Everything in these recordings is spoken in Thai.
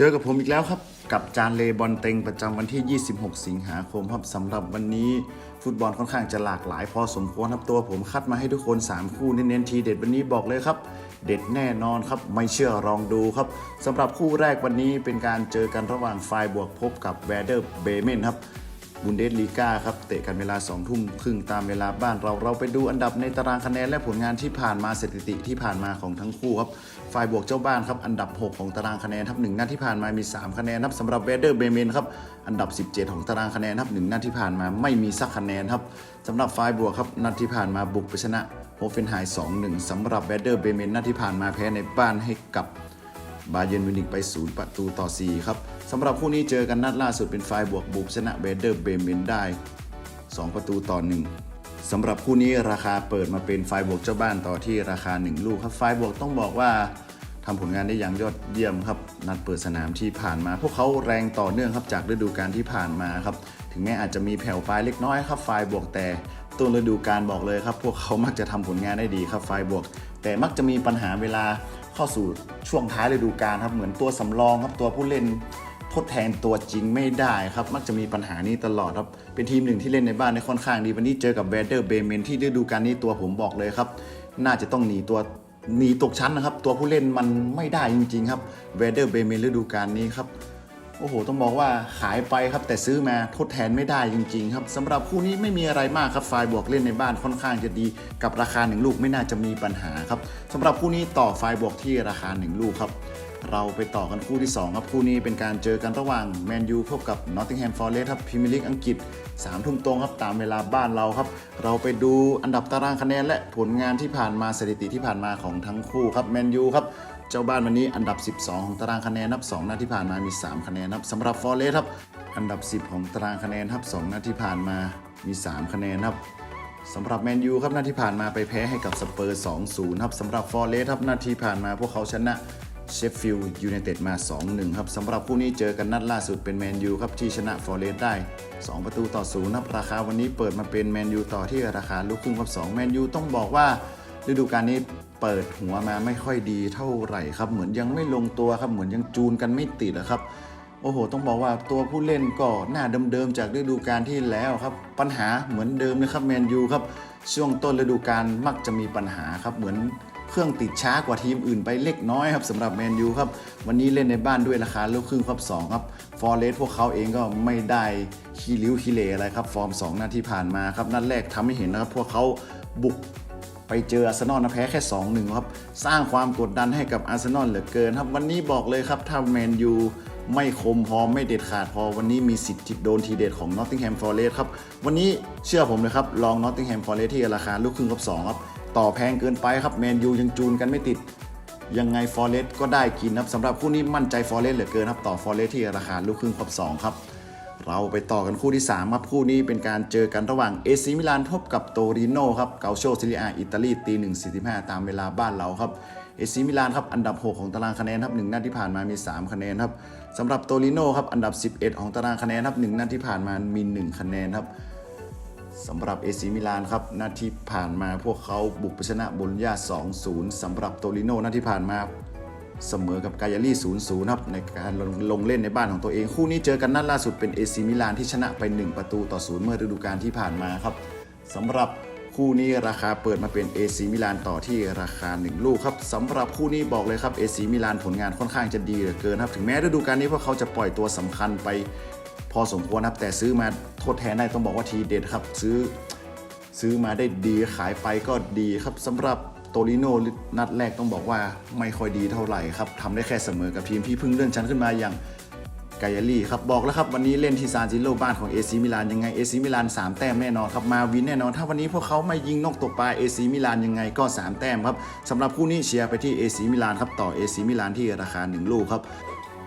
เจอกับผมอีกแล้วครับ กับจานเลบอลเต็งประจำวันที่ 26 สิงหาคมครับสำหรับวันนี้ฟุตบอลค่อนข้างจะหลากหลายพอสมควรครับตัวผมคัดมาให้ทุกคน 3 คู่เน้นๆทีเด็ดวันนี้บอกเลยครับ เด็ดแน่นอนครับไม่เชื่อลองดูครับสำหรับคู่แรกวันนี้เป็นการเจอกันระหว่างไฟบวกพบกับแวเดอร์เบเมนครับ บุนเดสลีกาครับ เตะกันเวลา2ทุ่มครึ่งตามเวลาบ้านเราเราไปดูอันดับในตารางคะแนนและผลงานที่ผ่านมาสถิติที่ผ่านมาของทั้งคู่ครับฝ่ายบวกเจ้าบ้านครับอันดับ 6 ของตารางคะแนนครับหนึ่งนัดที่ผ่านมามี 3 คะแนนครับสำหรับเวเดอร์เบเมนครับอันดับ 17 ของตารางคะแนนครับหนึ่งนัดที่ผ่านมาไม่มีสักคะแนนครับสำหรับฝ่ายบวกครับนัดที่ผ่านมาบุกไปชนะโฮเฟนไฮม์2-1สำหรับเวเดอร์เบเมนนัดที่ผ่านมาแพ้ในบ้านให้กับ บาเยนมิวนิกไป 0 ประตูต่อ 4 ครับสำหรับคู่นี้เจอกันนัดล่าสุดเป็นไฟบวกบุกชนะเบเดอร์เบเมนได้ 2 ประตูต่อ 1สำหรับคู่นี้ราคาเปิดมาเป็นไฟบวกเจ้าบ้านต่อที่ราคา 1 ลูกครับไฟบวกต้องบอกว่าทำผลงานได้อย่างยอดเยี่ยมครับ นัดเปิดสนามที่ผ่านมา พวกเขาแรงต่อเนื่องครับจากฤดูกาลที่ผ่านมาครับ ถึงแม้อาจจะมีแผ่วปลายเล็กน้อยครับ ไฟบวกแต่ต้นฤดูกาลบอกเลยครับ พวกเขามักจะทำผลงานได้ดีครับ ไฟบวก แต่มักจะมีปัญหาเวลาเข้าสู่ช่วงท้ายฤดูกาลครับเหมือนตัวสำรองครับตัวผู้เล่นทดแทนตัวจริงไม่ได้ครับ มักจะมีปัญหานี้ตลอดครับ เป็นทีมหนึ่งที่เล่นในบ้านได้ค่อนข้างดีวันนี้เจอกับเบเดอร์เบเมนที่ฤดูกาลนี้ตัวผมบอกเลยครับ น่าจะต้องหนีตัวหนีตกชั้นนะครับ ตัวผู้เล่นมันไม่ได้จริง ๆ ครับเบเดอร์เบเมนฤดูกาลนี้ครับ โอ้โห ต้องบอกว่าขายไปครับแต่ซื้อมาทดแทนไม่ได้จริงๆครับสำหรับคู่นี้ไม่มีอะไรมากครับไฟบวกเล่นในบ้านค่อนข้างจะดี กับราคา 1 ลูกไม่น่าจะมีปัญหาครับสำหรับคู่นี้ต่อไฟบวกที่ราคา 1 ลูกครับเราไปต่อกันคู่ที่ 2 ครับ คู่นี้เป็นการเจอกันระหว่างแมนยูพบกับนอตติงแฮมฟอร์เรสต์ครับพรีเมียร์ลีกอังกฤษ3ทุ่มตรงครับตามเวลาบ้านเราครับ เราไปดูอันดับตารางคะแนนและผลงานที่ผ่านมาสถิติที่ผ่านมาของทั้งคู่ครับแมนยูครับเจ้าบ้านวันนี้อันดับ 12 ของตารางคะแนนนับ 2 นัดที่ผ่านมามี 3 คะแนนนับสำหรับฟอร์เรสครับอันดับ 10 ของตารางคะแนนครับ2นัดที่ผ่านมามี 3 คะแนนครับสำหรับแมนยูครับนัดที่ผ่านมาไปแพ้ให้กับสเปอร์ 2-0 ครับสำหรับฟอร์เรสครับนัดที่ผ่านมาพวกเขาชนะ เชฟฟิลด์ยูไนเต็ดมา 2-1 ครับสำหรับคู่นี้เจอกันนัดล่าสุดเป็นแมนยูครับที่ชนะฟอร์เรสได้ 2 ประตูต่อ0ครับราคาวันนี้เปิดมาเป็นแมนยูต่อที่ราคาลูกครึ่งครับ2แมนยูต้องบอกว่าฤดูกาลนี้เปิดหัวมาไม่ค่อยดีเท่าไหร่ครับ เหมือนยังไม่ลงตัวครับเหมือนยังจูนกันไม่ติดอะครับโอ้โห ต้องบอกว่าตัวผู้เล่นก็หน้าเดิมๆจากฤดูกาลที่แล้วครับ ปัญหาเหมือนเดิมเลยครับแมนยูครับ ช่วงต้นฤดูกาลมักจะมีปัญหาครับเหมือน เครื่องติดช้ากว่าทีมอื่นไปเล็กน้อยครับสำหรับแมนยูครับ วันนี้เล่นในบ้านด้วยราคาลูกครึ่งครับ2ครับฟอร์เรสพวกเขาเองก็ไม่ได้ขี้ริ้วขี้เหร่อะไรครับ ฟอร์ม 2 นัดที่ผ่านมาครับ นัดแรกทำให้เห็นนะครับ พวกเขาบุกไปเจออาร์เซนอลนะแพ้แค่ 2-1 ครับ สร้างความกดดันให้กับอาร์เซนอลเหลือเกินครับ วันนี้บอกเลยครับถ้าแมนยูไม่คมพอไม่เด็ดขาดพอวันนี้มีสิทธิ์โดนทีเด็ดของ Nottingham Forest ครับ วันนี้เชื่อผมเลยครับ ลอง Nottingham Forest ที่ราคาลูกครึ่งกับ2ครับ ต่อแพงเกินไปครับแมนยูยังจูนกันไม่ติด ยังไงฟอร์เรสก็ได้กินครับสำหรับคู่นี้มั่นใจฟอร์เรสเหลือเกินครับต่อฟอร์เรสที่ราคาลูกครึ่งครบ2ครับเราไปต่อกันคู่ที่3ครับคู่นี้เป็นการเจอกันระหว่างเอซิมิลานพบกับโตริโนครับเกาโชซิลิอาอิตาลีตี1 45ตามเวลาบ้านเราครับเอซิมิลานครับอันดับ 6 ของตารางคะแนนครับหนึ่งนัดที่ผ่านมามี 3 คะแนนครับสำหรับโตริโนครับอันดับ 11 ของตารางคะแนนครับหนึ่งนัดที่ผ่านมามี 1 คะแนนครับ สำหรับเอซิมิลานครับนัดที่ผ่านมาพวกเขาบุกไปชนะบุลญา 2-0 สำหรับโตริโนนัดที่ผ่านมาเสมอกับกายารี่ 0-0 ครับในการลงลงเล่นในบ้านของตัวเอง คู่นี้เจอกันนัดล่าสุดเป็นเอซิมิลานที่ชนะไป 1 ประตูต่อ 0 เมื่อฤดูกาลที่ผ่านมาครับสำหรับคู่นี้ราคาเปิดมาเป็นเอซิมิลานต่อที่ราคา 1 ลูกครับสำหรับคู่นี้บอกเลยครับเอซิมิลานผลงานค่อนข้างจะดีเหลือเกินครับ ถึงแม้ฤดูกาลนี้พวกเขาจะปล่อยตัวสำคัญไป พอสมควรครับแต่ซื้อมาทดแทนได้ต้องบอกว่าทีเด็ดครับ ซื้อซื้อมาได้ดีขายไปก็ดีครับสำหรับโตริโนนัดแรกต้องบอกว่าไม่ค่อยดีเท่าไหร่ครับทำได้แค่เสมอกับทีมที่เพิ่งเลื่อนชั้นขึ้นมาอย่างกายลี่ครับบอกแล้วครับวันนี้เล่นที่ซานซิโร่บ้านของเอซีมิลานยังไงเอซีมิลาน3แต้มแน่นอนครับมาวินแน่นอน ถ้าวันนี้พวกเขาไม่ยิงนกตกปลาเอซีมิลานยังไงก็ 3 แต้มครับสำหรับคู่นี้เชียร์ไปที่เอซีมิลานครับต่อเอซีมิลานที่ราคา 1 ลูกครับ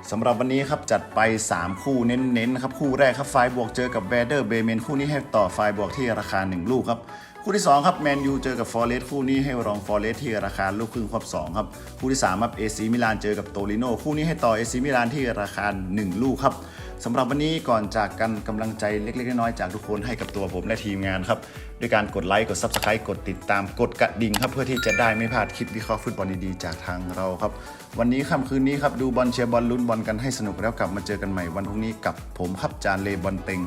สำหรับวันนี้ครับจัดไป 3 คู่เน้นๆนะครับคู่แรกครับไฟบวกเจอกับแบเดอร์เบเมนคู่นี้ให้ต่อไฟบวกที่ราคา 1 ลูกครับ คู่ที่ 2 ครับแมนยูเจอกับฟอร์เรสคู่นี้ให้รองฟอร์เรสที่ราคาลูกครึ่งควบ2ครับคู่ที่3ครับเอซีมิลานเจอกับโตริโนคู่นี้ให้ต่อเอซีมิลานที่ราคา 1 ลูกครับสำหรับวันนี้ก่อนจากกันกำลังใจเล็กๆน้อยๆจากทุกคนให้กับตัวผมและทีมงานครับด้วยการกดไลค์กด Subscribe กดติดตามกดกระดิ่งครับเพื่อที่จะได้ไม่พลาดคลิปวิเคราะห์ฟุตบอลดีๆจากทางเราครับ วันนี้ค่ำคืนนี้ครับดูบอลเชียร์บอลลุ้นบอลกันให้สนุกแล้วกลับมาเจอกันใหม่วันพรุ่งนี้กับผมครับจานเลบอลเต็ง